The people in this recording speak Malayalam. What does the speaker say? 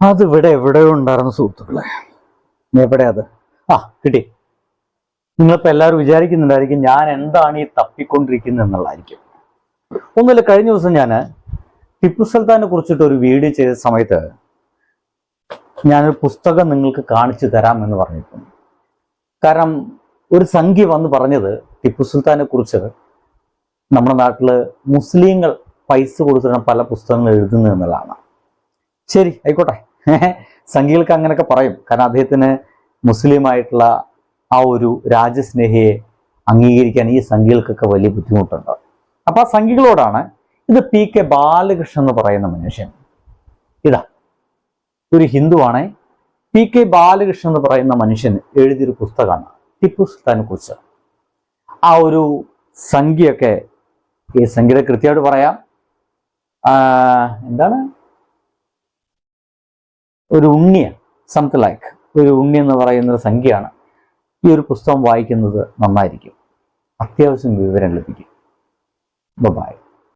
അത് ഇവിടെ എവിടെയോ ഉണ്ടായിരുന്ന സുഹൃത്തുക്കളെ. എവിടെ അത്? ആ കിട്ടി. നിങ്ങളിപ്പോൾ എല്ലാവരും വിചാരിക്കുന്നുണ്ടായിരിക്കും ഞാൻ എന്താണ് ഈ തപ്പിക്കൊണ്ടിരിക്കുന്നത് എന്നുള്ളതായിരിക്കും. ഒന്നുമില്ല കഴിഞ്ഞ ദിവസം ഞാൻ ടിപ്പു സുൽത്താനെ കുറിച്ചിട്ട് ഒരു വീഡിയോ ചെയ്ത സമയത്ത് ഞാനൊരു പുസ്തകം നിങ്ങൾക്ക് കാണിച്ചു എന്ന് പറഞ്ഞിട്ടുണ്ട്. കാരണം ഒരു സംഖ്യ വന്ന് പറഞ്ഞത് ടിപ്പു സുൽത്താനെ കുറിച്ച് നമ്മുടെ നാട്ടിൽ മുസ്ലിങ്ങൾ പൈസ കൊടുത്തിട്ടാണ് പല പുസ്തകങ്ങൾ എഴുതുന്നു എന്നുള്ളതാണ്. ശരി ആയിക്കോട്ടെ. സംഘികൾക്ക് അങ്ങനെയൊക്കെ പറയും. കാരണം അദ്ദേഹത്തിന് മുസ്ലിമായിട്ടുള്ള ആ ഒരു രാജ്യസ്നേഹിയെ അംഗീകരിക്കാൻ ഈ സംഘികൾക്കൊക്കെ വലിയ ബുദ്ധിമുട്ടുണ്ട്. അപ്പൊ ആ സംഘികളോടാണ് ഇത് പി കെ ബാലകൃഷ്ണൻ എന്ന് പറയുന്ന മനുഷ്യൻ. ഇതാ ഒരു ഹിന്ദുവാണ്. പി കെ ബാലകൃഷ്ണൻ എന്ന് പറയുന്ന മനുഷ്യൻ എഴുതിയൊരു പുസ്തകമാണ്. ടിപ്പു സുൽത്താനെ കുറിച്ച്. ആ ഒരു സംഖ്യയൊക്കെ ഈ സംഖ്യയുടെ കൃത്യമായിട്ട് പറയാം. എന്താണ്? ഒരു ഉണ്ണിയ സംതിങ് ലൈക്ക് ഒരു ഉണ്ണി എന്ന് പറയുന്ന ഒരു സംഖ്യയാണ്. ഈ ഒരു പുസ്തകം വായിക്കുന്നത് നന്നായിരിക്കും. അത്യാവശ്യം വിവരം ലഭിക്കും. ബൈ